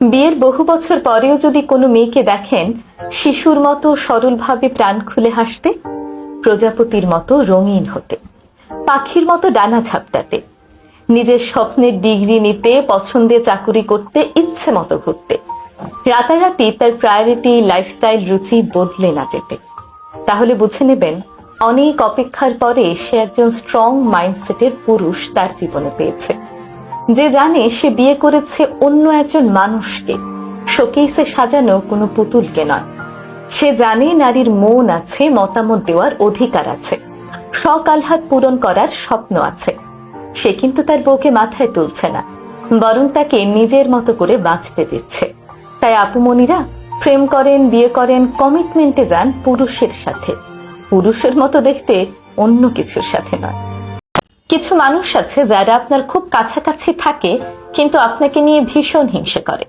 বিয়ের বহু বছর পরেও যদি কোনো মেয়েকে দেখেন, শিশুর মতো সরলভাবে প্রাণ খুলে হাসতে, প্রজাপতির মতো রঙিন হতে, পাখির মতো ডানা ঝাপটাতে, নিজের স্বপ্নের ডিগ্রি নিতে পছন্দের চাকুরি করতে, ইচ্ছে মতো ঘুরতে, রাতারাতি তার প্রায়োরিটি লাইফস্টাইল রুচি বদলে না যেতে, তাহলে বুঝে নেবেন অনেক অপেক্ষার পরে সে একজন স্ট্রং মাইন্ডসেটের পুরুষ তার জীবনে পেয়েছে। যে জানে সে বিয়ে করেছে অন্য একজন মানুষকে। শোকেইসে সাজানো কোনো পুতুলকে নয়। সে জানে নারীর মন আছে, মতামত দেওয়ার অধিকার আছে। আহ্লাদ পূরণ করার স্বপ্ন আছে। সে কিন্তু তার বউকে মাথায় তুলছে না, বরং তাকে নিজের মতো করে বাঁচতে দিচ্ছে। তাই আপুমনিরা প্রেম করেন, বিয়ে করেন কমিটমেন্টে যান পুরুষের সাথে। পুরুষের মতো দেখতে অন্য কিছুর সাথে নয়। কিছু মানুষ আছে যারা আপনার খুব কাছাকাছি থাকে, কিন্তু আপনাকে নিয়ে ভীষণ হিংসে করে।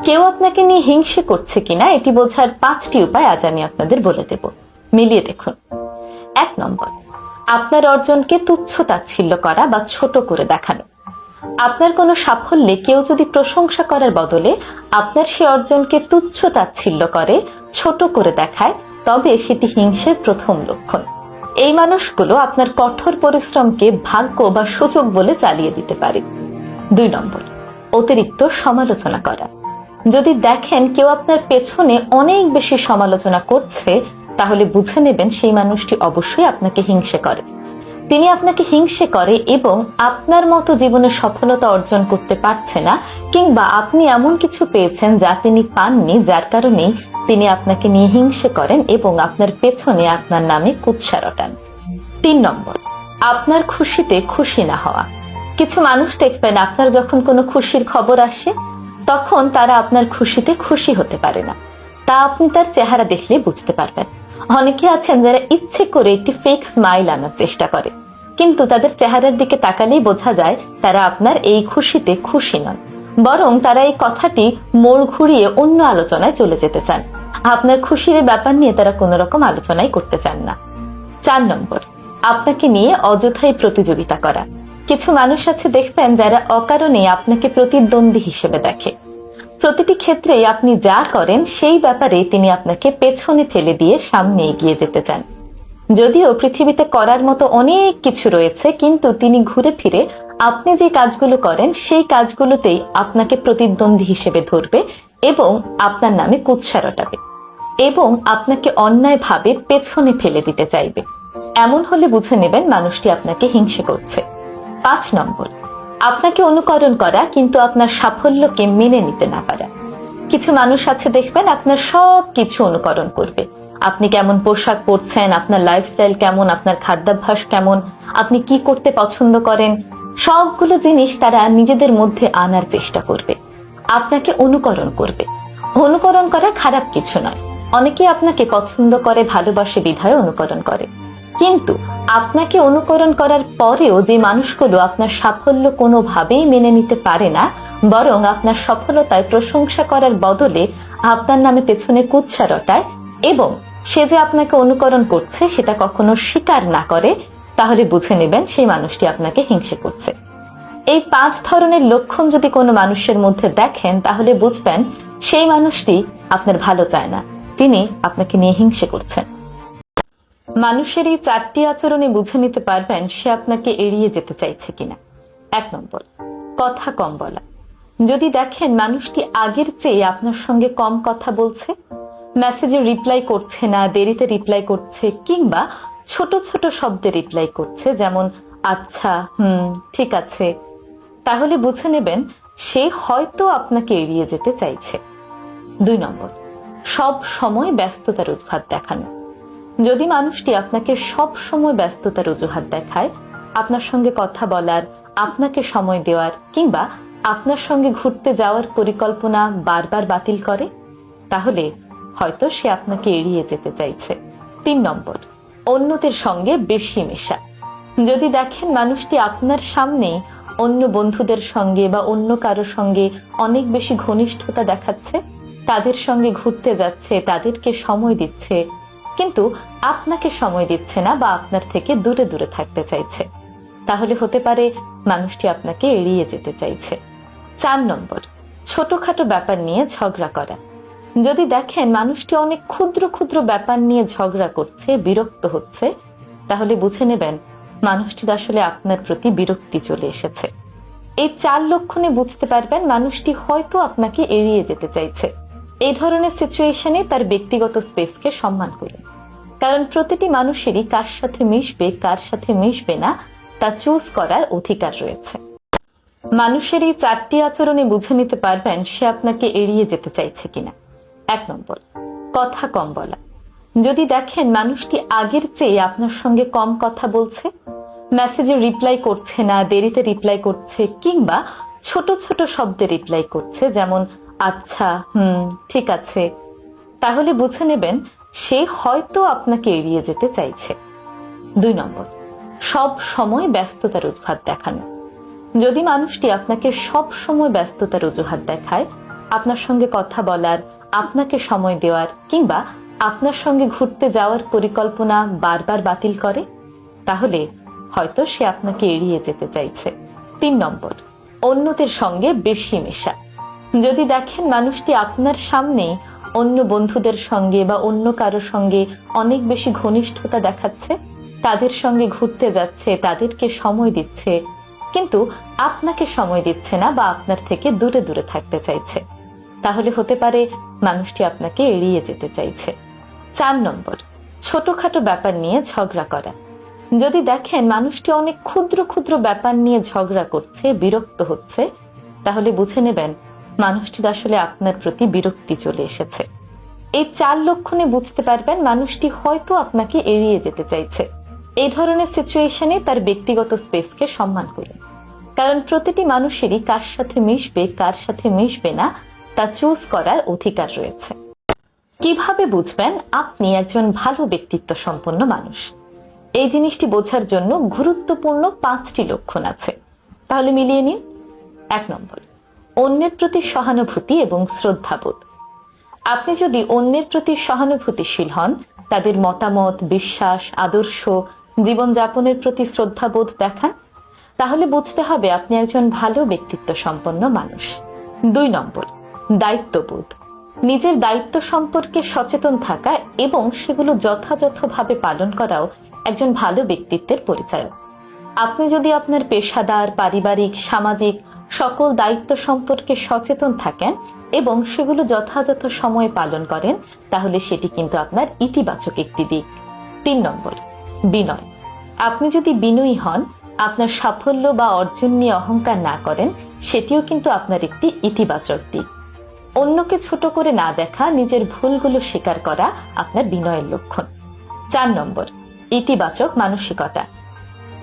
কেউ আপনাকে নিয়ে হিংসে করছে কিনা, এটি বোঝার পাঁচটি উপায় আজ আমি আপনাদের বলে দেব। মিলিয়ে দেখুন। এক নম্বর, আপনার অর্জনকে তুচ্ছ তাচ্ছিল্য করা বা ছোট করে দেখানো। আপনার কোনো সাফল্যে কেউ যদি প্রশংসা করার বদলে আপনার সে অর্জনকে তুচ্ছ তাচ্ছিল্য করে, ছোট করে দেখায়, তবে সেটি হিংসের প্রথম লক্ষণ। এই মানুষগুলো আপনার কঠোর পরিশ্রমকে ভাগ্য বা সুযোগ বলে চালিয়ে দিতে পারে। দুই নম্বর, অতিরিক্ত সমালোচনা করা। যদি দেখেন কেউ আপনার পেছনে অনেক বেশি সমালোচনা করছে, তাহলে বুঝে নেবেন সেই মানুষটি অবশ্যই আপনাকে হিংসে করে। তিনি আপনাকে হিংসে করে এবং আপনার মতো জীবনে সফলতা অর্জন করতে পারছে না, কিংবা আপনি এমন কিছু পেয়েছেন যা তিনি পাননি, যার কারণে তিনি আপনাকে নিয়ে হিংসে করেন এবং আপনার পেছনে আপনার নামে কুৎসা রটান। তিন নম্বর, আপনার খুশিতে খুশি না হওয়া। কিছু মানুষ দেখবেন আপনার যখন কোনো খুশির খবর আসে, তখন তারা আপনার খুশিতে খুশি হতে পারে না। তা আপনি তার চেহারা দেখলে বুঝতে পারবেন। অনেকে আছেন যারা ইচ্ছে করে একটি ফেক স্মাইল আনার চেষ্টা করে। কিন্তু তাদের চেহারার দিকে তাকালেই বোঝা যায় তারা আপনার এই খুশিতে খুশি নন। বরং তারা এই কথাটি মোড় ঘুরিয়ে অন্য আলোচনায় চলে যেতে চান। আপনার খুশির ব্যাপার নিয়ে তারা কোনো রকম আলোচনাই করতে চান না। চার নম্বর, আপনাকে নিয়ে অযথাই প্রতিযোগিতা করা। কিছু মানুষ আছে দেখবেন যারা অকারণে আপনাকে প্রতিদ্বন্দ্বী হিসেবে দেখে। প্রতিটি ক্ষেত্রে আপনি যা করেন, সেই ব্যাপারে তিনি আপনাকে পেছনে ফেলে দিয়ে সামনে এগিয়ে যেতে চান। যদিও পৃথিবীতে করার মতো অনেক কিছু রয়েছে, কিন্তু তিনি ঘুরে ফিরে আপনি যে কাজগুলো করেন, সেই কাজগুলোতেই আপনাকে প্রতিদ্বন্দ্বী হিসেবে ধরবে এবং আপনার নামে কুৎসা রটাবে এবং আপনাকে অন্যায়ভাবে পেছনে ফেলে দিতে চাইবে। এমন হলে বুঝে নেবেন মানুষটি আপনাকে হিংসে করছে। পাঁচ নম্বর। আপনাকে অনুকরণ করা কিন্তু আপনার সাফল্যকে মেনে নিতে না পারা। কিছু মানুষ আছে দেখবেন আপনার সব কিছু অনুকরণ করবে। আপনি কেমন পোশাক পরছেন, আপনার লাইফস্টাইল কেমন, আপনার খাদ্যাভ্যাস কেমন, আপনি কি করতে পছন্দ করেন, সবগুলো জিনিস তারা নিজেদের মধ্যে আনার চেষ্টা করবে। আপনাকে অনুকরণ করবে। অনুকরণ করা খারাপ কিছু নয়। অনেকে আপনাকে পছন্দ করে, ভালোবাসে বিধায় অনুকরণ করে। কিন্তু আপনাকে অনুকরণ করার পরেও যে মানুষগুলো আপনার সাফল্য কোনোভাবেই মেনে নিতে পারে না, বরং আপনার সফলতায় প্রশংসা করার বদলে আপনার নামে পেছনে কুৎসা রটায় এবং সে যে আপনাকে অনুকরণ করছে সেটা কখনো স্বীকার না করে, তাহলে বুঝে নেবেন সেই মানুষটি আপনাকে হিংসে করছে। এই পাঁচ ধরনের লক্ষণ যদি কোনো মানুষের মধ্যে দেখেন, তাহলে বুঝবেন সেই মানুষটি আপনার ভালো চায় না। তিনি আপনাকে নিয়ে হিংসে করছেন। মানুষের এই চারটি আচরণে বুঝে নিতে পারবেন সে আপনাকে এড়িয়ে যেতে চাইছে কিনা। এক নম্বর, কথা কম বলা। যদি দেখেন মানুষটি আগের চেয়ে আপনার সঙ্গে কম কথা বলছে, মেসেজে রিপ্লাই করছে না, দেরিতে রিপ্লাই করছে, কিংবা ছোট ছোট শব্দে রিপ্লাই করছে, যেমন আচ্ছা হুম, ঠিক আছে, তাহলে বুঝে নেবেন সে হয়তো আপনাকে এড়িয়ে যেতে চাইছে। দুই নম্বর, সব সময় ব্যস্ততার অজুহাত দেখানো। যদি মানুষটি আপনাকে সব সময় ব্যস্ততার অজুহাত দেখায়, আপনার সঙ্গে কথা বলার, আপনাকে সময় দেওয়ার কিংবা আপনার সঙ্গে ঘুরতে যাওয়ার পরিকল্পনা বারবার বাতিল করে, তাহলে হয়তো সে আপনাকে এড়িয়ে যেতে চাইছে। তিন নম্বর, অন্যদের সঙ্গে বেশি মেশা। যদি দেখেন মানুষটি আপনার সামনে অন্য বন্ধুদের সঙ্গে বা অন্য কারোর সঙ্গে অনেক বেশি ঘনিষ্ঠতা দেখাচ্ছে, তাদের সঙ্গে ঘুরতে যাচ্ছে, তাদেরকে সময় দিচ্ছে কিন্তু আপনাকে সময় দিচ্ছে না বা আপনার থেকে দূরে দূরে থাকতে চাইছে। তাহলে হতে পারে মানুষটি আপনাকে এড়িয়ে যেতে চাইছে। চার নম্বর, ছোটখাটো ব্যাপার নিয়ে ঝগড়া করা। যদি দেখেন মানুষটি অনেক ক্ষুদ্র ক্ষুদ্র ব্যাপার নিয়ে ঝগড়া করছে, বিরক্ত হচ্ছে, তাহলে বুঝে নেবেন মানুষটির আসলে আপনার প্রতি বিরক্তি চলে এসেছে। এই চার লক্ষণে বুঝতে পারবেন মানুষটি হয়তো আপনাকে এড়িয়ে যেতে চাইছে। এই ধরনের সিচুয়েশনে তার ব্যক্তিগত স্পেসকে সম্মান করুন কারণ প্রতিটি মানুষেরই কার সাথে মিশবে, কার সাথে মিশবে না, তা চুজ করার অধিকার রয়েছে। মানুষের এই চারটি আচরণে বুঝে নিতে পারবেন সে আপনাকে এড়িয়ে যেতে চাইছে কিনা। এক নম্বর, কথা কম বলা। যদি দেখেন মানুষটি আগের চেয়ে আপনার সঙ্গে কম কথা বলছে মেসেজে রিপ্লাই করছে না, দেরিতে রিপ্লাই করছে, কিংবা ছোট ছোট শব্দে রিপ্লাই করছে, যেমন আচ্ছা হুম, ঠিক আছে। তাহলে বুঝে নেবেন, সে হয়তো আপনাকে এড়িয়ে যেতে চাইছে। দুই নম্বর, সব সময় ব্যস্ততার অজুহাত দেখানো। যদি মানুষটি আপনাকে সব সময় ব্যস্ততার অজুহাত দেখায়, আপনার সঙ্গে কথা বলার, আপনাকে সময় দেওয়ার, কিংবা আপনার সঙ্গে ঘুরতে যাওয়ার পরিকল্পনা বারবার বাতিল করে, তাহলে হয়তো সে আপনাকে এড়িয়ে যেতে চাইছে। তিন নম্বর, অন্যদের সঙ্গে বেশি মেশা। যদি দেখেন মানুষটি আপনার সামনে অন্য বন্ধুদের সঙ্গে বা অন্য কারও সঙ্গে অনেক বেশি ঘনিষ্ঠতা দেখাচ্ছে, তাদের সঙ্গে ঘুরতে যাচ্ছে, তাদেরকে সময় দিচ্ছে, কিন্তু আপনাকে সময় দিচ্ছে না বা আপনার থেকে দূরে দূরে থাকতে চাইছে, তাহলে হতে পারে মানুষটি আপনাকে এড়িয়ে যেতে চাইছে। চার নম্বর, ছোটখাটো ব্যাপার নিয়ে ঝগড়া করা। যদি দেখেন মানুষটি অনেক ক্ষুদ্র ক্ষুদ্র ব্যাপার নিয়ে ঝগড়া করছে, বিরক্ত হচ্ছে, তাহলে বুঝে নেবেন মানুষটির আসলে আপনার প্রতি বিরক্তি চলে এসেছে। এই চার লক্ষণে বুঝতে পারবেন মানুষটি হয়তো আপনাকে এড়িয়ে যেতে চাইছে। এই ধরনের সিচুয়েশনে তার ব্যক্তিগত স্পেসকে সম্মান করুন। কারণ প্রতিটি মানুষেরই কার সাথে মিশবে, কার সাথে মিশবে না, তা চুজ করার অধিকার রয়েছে। কীভাবে বুঝবেন? আপনি একজন ভালো ব্যক্তিত্ব সম্পন্ন মানুষ। এই জিনিসটি বোঝার জন্য গুরুত্বপূর্ণ পাঁচটি লক্ষণ আছে। তাহলে মিলিয়ে নিন। এক নম্বর অন্যের প্রতি সহানুভূতি এবং শ্রদ্ধাবোধ। আপনি যদি অন্যের প্রতি সহানুভূতিশীল হন, তাদের মতামত, বিশ্বাস, আদর্শ, জীবনযাপনের প্রতি শ্রদ্ধাবোধ দেখান, তাহলে বুঝতে হবে আপনি একজন ভালো ব্যক্তিত্ব সম্পন্ন মানুষ। দুই নম্বর, দায়িত্ববোধ। নিজের দায়িত্ব সম্পর্কে সচেতন থাকা এবং সেগুলো যথাযথভাবে পালন করাও একজন ভালো ব্যক্তিত্বের পরিচয় আপনি যদি আপনার পেশাদার, পারিবারিক, সামাজিক সকল দায়িত্ব সম্পর্কে সচেতন থাকেন এবং সেগুলো যথাযথ সময়ে পালন করেন, তাহলে সেটি কিন্তু আপনার ইতিবাচক একটি দিক। তিন নম্বর, বিনয়। আপনি যদি বিনয়ী হন, আপনার সাফল্য বা অর্জন নিয়ে অহংকার না করেন, সেটিও কিন্তু আপনার একটি ইতিবাচক দিক। অন্যকে ছোট করে না দেখা, নিজের ভুলগুলো স্বীকার করা আপনার বিনয়ের লক্ষণ। চার নম্বর, ইতিবাচক মানসিকতা।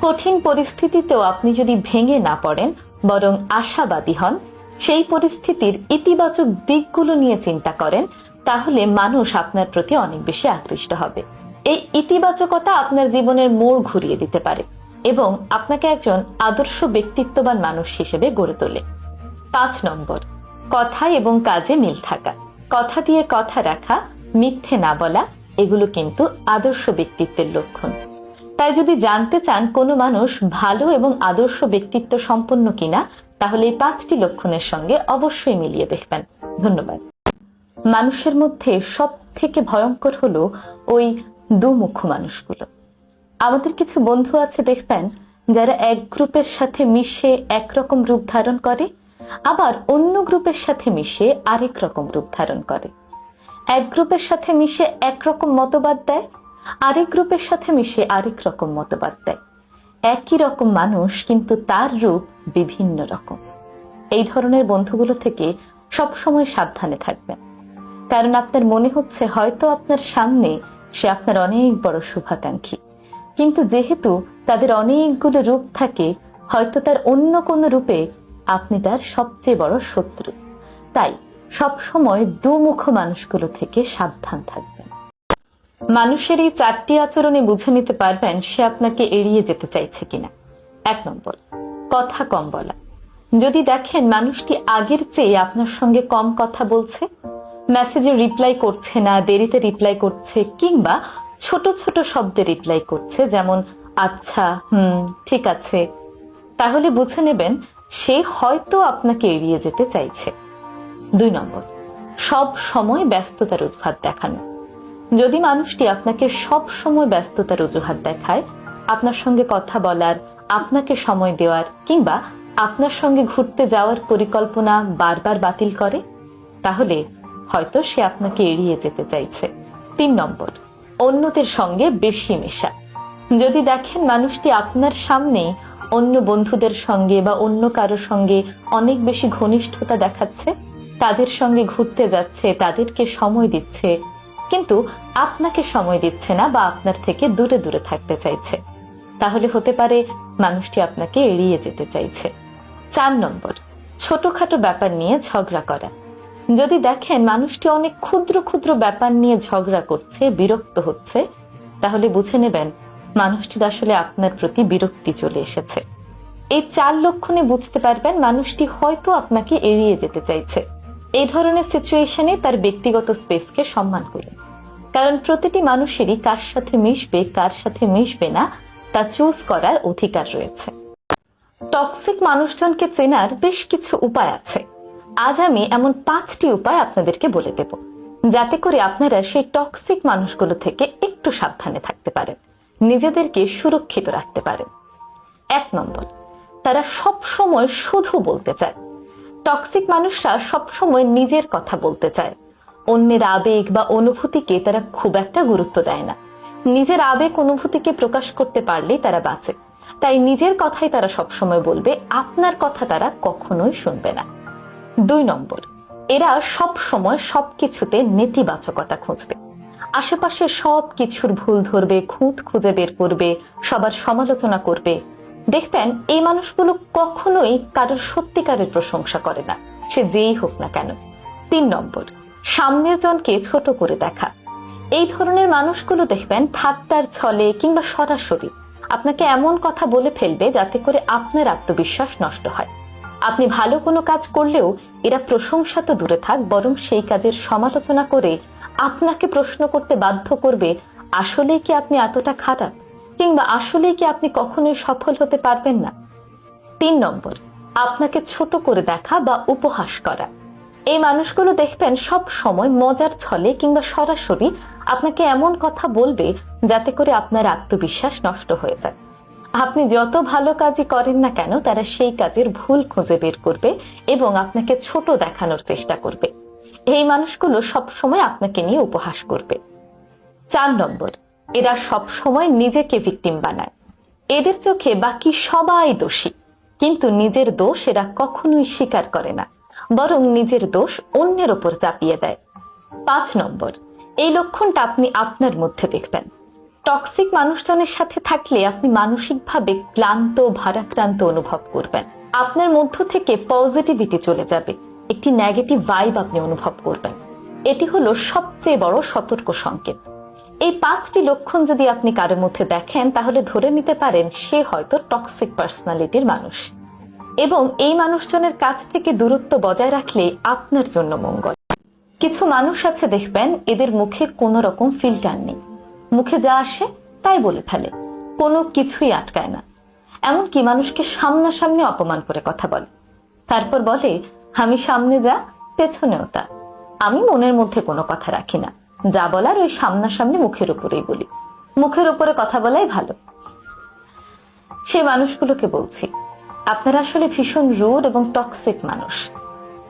কঠিন পরিস্থিতিতেও আপনি যদি ভেঙে না পড়েন বরং আশাবাদী হন। সেই পরিস্থিতির ইতিবাচক দিকগুলো নিয়ে চিন্তা করেন, তাহলে মানুষ আপনার প্রতি অনেক বেশি আকৃষ্ট হবে। এই ইতিবাচকতা আপনার জীবনের মোড় ঘুরিয়ে দিতে পারে এবং আপনাকে একজন আদর্শ ব্যক্তিত্ববান মানুষ হিসেবে গড়ে তোলে। পাঁচ নম্বর, কথা এবং কাজে মিল থাকা। কথা দিয়ে কথা রাখা, মিথ্যে না বলা, এগুলো কিন্তু আদর্শ ব্যক্তিত্বের লক্ষণ। তাই যদি জানতে চান কোনো মানুষ ভালো এবং আদর্শ ব্যক্তিত্ব সম্পন্ন কিনা, তাহলে এই পাঁচটি লক্ষণের সঙ্গে অবশ্যই মিলিয়ে দেখবেন। ধন্যবাদ। মানুষের মধ্যে সব থেকে ভয়ঙ্কর হলো ওই দুমুখ মানুষগুলো। আমাদের কিছু বন্ধু আছে দেখবেন, যারা এক গ্রুপের সাথে মিশে একরকম রূপ ধারণ করে, আবার অন্য গ্রুপের সাথে মিশে আরেক রকম রূপ ধারণ করে। এক গ্রুপের সাথে মিশে একরকম মতবাদ দেয় আরেক গ্রুপের সাথে মিশে আরেক রকম মতবাদ দেয়। একই রকম মানুষ, কিন্তু তার রূপ বিভিন্ন রকম। এই ধরনের বন্ধুগুলো থেকে সবসময় সাবধানে থাকবেন। কারণ আপনার মনে হচ্ছে হয়তো আপনার সামনে সে আপনার অনেক বড় শুভাকাঙ্ক্ষী। কিন্তু যেহেতু তাদের অনেকগুলো রূপ থাকে, হয়তো তার অন্য কোনো রূপে আপনি তার সবচেয়ে বড় শত্রু। তাই সব সময় দুমুখ মানুষগুলো থেকে সাবধান থাকবেন। মানুষের এই চারটি আচরণে বুঝে নিতে পারবেন সে আপনাকে এড়িয়ে যেতে চাইছে কিনা। এক নম্বর, কথা কম বলা। যদি দেখেন মানুষটি আগের চেয়ে আপনার সঙ্গে কম কথা বলছে, মেসেজে রিপ্লাই করছে না, দেরিতে রিপ্লাই করছে, কিংবা ছোট ছোট শব্দে রিপ্লাই করছে, যেমন আচ্ছা হুম, ঠিক আছে, তাহলে বুঝে নেবেন সে হয়তো আপনাকে এড়িয়ে যেতে চাইছে। দুই নম্বর, সব সময় ব্যস্ততার অজুহাত দেখানো। যদি মানুষটি আপনাকে সব সময় ব্যস্ততার অজুহাত দেখায়, আপনার সঙ্গে কথা বলার, আপনাকে সময় দেওয়ার কিংবা আপনার সঙ্গে ঘুরতে যাওয়ার পরিকল্পনা বারবার বাতিল করে, তাহলে হয়তো সে আপনাকে এড়িয়ে যেতে চাইছে। তিন নম্বর, অন্যদের সঙ্গে বেশি মেশা। যদি দেখেন মানুষটি আপনার সামনে অন্য বন্ধুদের সঙ্গে বা অন্য কারও সঙ্গে অনেক বেশি ঘনিষ্ঠতা দেখাচ্ছে, তাদের সঙ্গে ঘুরতে যাচ্ছে, তাদেরকে সময় দিচ্ছে কিন্তু আপনাকে সময় দিচ্ছে না বা আপনার থেকে দূরে দূরে থাকতে চাইছে। তাহলে হতে পারে মানুষটি আপনাকে এড়িয়ে যেতে চাইছে। চার নম্বর, ছোটখাটো ব্যাপার নিয়ে ঝগড়া করা। যদি দেখেন মানুষটি অনেক ক্ষুদ্র ক্ষুদ্র ব্যাপার নিয়ে ঝগড়া করছে, বিরক্ত হচ্ছে, তাহলে বুঝে নেবেন মানুষটির আসলে আপনার প্রতি বিরক্তি চলে এসেছে। এই চার লক্ষণে বুঝতে পারবেন মানুষটি হয়তো আপনাকে এড়িয়ে যেতে চাইছে। এই ধরনের সিচুয়েশনে তার ব্যক্তিগত স্পেসকে সম্মান করুন। কারণ প্রতিটি মানুষেরই কার সাথে মিশবে, কার সাথে মিশবে না, তা চুজ করার অধিকার রয়েছে। টক্সিক মানুষজনকে চেনার বেশ কিছু উপায় আছে। আজ আমি এমন পাঁচটি উপায় আপনাদেরকে বলে দেব, যাতে করে আপনারা সেই টক্সিক মানুষগুলো থেকে একটু সাবধানে থাকতে পারেন, নিজেদেরকে সুরক্ষিত রাখতে পারেন। এক নম্বর, তারা সব সময় শুধু বলতে চায়। টক্সিক মানুষরা সব সময় নিজের কথা বলতে চায়। অন্যের আবেগ বা অনুভূতিকে তারা খুব একটা গুরুত্ব দেয় না। নিজের আবেগ, অনুভূতিকে প্রকাশ করতে পারলেই তারা বাঁচে। তাই নিজের কথাই তারা সবসময় বলবে, আপনার কথা তারা কখনোই শুনবে না। দুই নম্বর, এরা সব সময় সবকিছুতে নেতিবাচকতা খুঁজবে। আশেপাশে সব কিছুর ভুল ধরবে, খুঁত খুঁজে বের করবে, সবার সমালোচনা করবে। দেখবেন, এই মানুষগুলো কখনোই কারোর সত্যিকারের প্রশংসা করে না, সে যেই হোক না কেন। তিন নম্বর সামনের জনকে ছোট করে দেখা। এই ধরনের মানুষগুলো দেখবেন ঠাট্টার ছলে কিংবা সরাসরি আপনাকে এমন কথা বলে ফেলবে যাতে করে আপনার আত্মবিশ্বাস নষ্ট হয়। আপনি ভালো কোনো কাজ করলেও এরা প্রশংসা তো দূরে থাক, বরং সেই কাজের সমালোচনা করে আপনাকে প্রশ্ন করতে বাধ্য করবে আসলে কি আপনি এতটা খারাপ? কিংবা আসলে কি আপনি কখনোই সফল হতে পারবেন না? তিন নম্বর, আপনাকে ছোট করে দেখা বা উপহাস করা। এই মানুষগুলো দেখবেন সব সময় মজার ছলে কিংবা সরাসরি আপনাকে এমন কথা বলবে যাতে করে আপনার আত্মবিশ্বাস নষ্ট হয়ে যায়। আপনি যত ভালো কাজই করেন না কেন, তারা সেই কাজের ভুল খুঁজে বের করবে এবং আপনাকে ছোট দেখানোর চেষ্টা করবে। এই মানুষগুলো সব সময় আপনাকে নিয়ে উপহাস করবে। চার নম্বর, এরা সব সময় নিজেকে ভিকটিম বানায়। এদের চোখে বাকি সবাই দোষী, কিন্তু নিজের দোষ এরা কখনোই স্বীকার করে না। বরং নিজের দোষ অন্যের ওপর চাপিয়ে দেয়। পাঁচ নম্বর, এই লক্ষণটা আপনি আপনার মধ্যে দেখবেন। টক্সিক মানুষজনের সাথে থাকলে আপনি মানসিকভাবে ক্লান্ত, ভারাক্রান্ত অনুভব করবেন। আপনার মধ্য থেকে পজিটিভিটি চলে যাবে। একটি নেগেটিভ ভাইব আপনি অনুভব করবেন। এটি হলো সবচেয়ে বড় সতর্ক সংকেত। এই পাঁচটি লক্ষণ যদি আপনি কারোর মধ্যে দেখেন, তাহলে ধরে নিতে পারেন সে হয়তো টক্সিক পার্সোনালিটির মানুষ। এবং এই মানুষজনের কাছ থেকে দূরত্ব বজায় রাখলে আপনার জন্য মঙ্গল। কিছু মানুষ আছে দেখবেন, এদের মুখে কোনো রকম ফিল্টার নেই। মুখে যা আসে, তাই বলে ফেলে। কোনো কিছুই আটকায় না। এমনকি মানুষকে সামনাসামনি অপমান করে কথা বলে। তারপর বলে, আমি সামনে যা, পেছনেও তা। আমি মনের মধ্যে কোনো কথা রাখি না। যা বলার ওই সামনাসামনি মুখের উপরেই বলি। মুখের উপরে কথা বলাই ভালো। সে মানুষগুলোকে বলছি আপনারা আসলে ভীষণ রুড এবং টক্সিক মানুষ।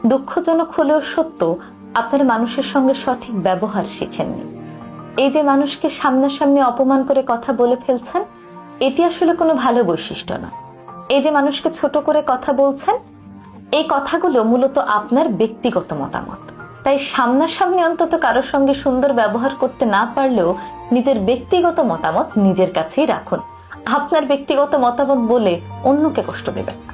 দুঃখজনক হলেও সত্য, আপনারা মানুষের সঙ্গে সঠিক ব্যবহার শিখেননি। এই যে মানুষকে সামনাসামনি অপমান করে কথা বলে ফেলছেন, এটি আসলে কোনো ভালো বৈশিষ্ট্য না। এই যে মানুষকে ছোট করে কথা বলছেন, এই কথাগুলো মূলত আপনার ব্যক্তিগত মতামত। তাই সামনাসামনি অন্তত কারোর সঙ্গে সুন্দর ব্যবহার করতে না পারলেও নিজের ব্যক্তিগত মতামত নিজের কাছেই রাখুন। আপনার ব্যক্তিগত মতামত বলে অন্যকে কষ্ট দেবেন।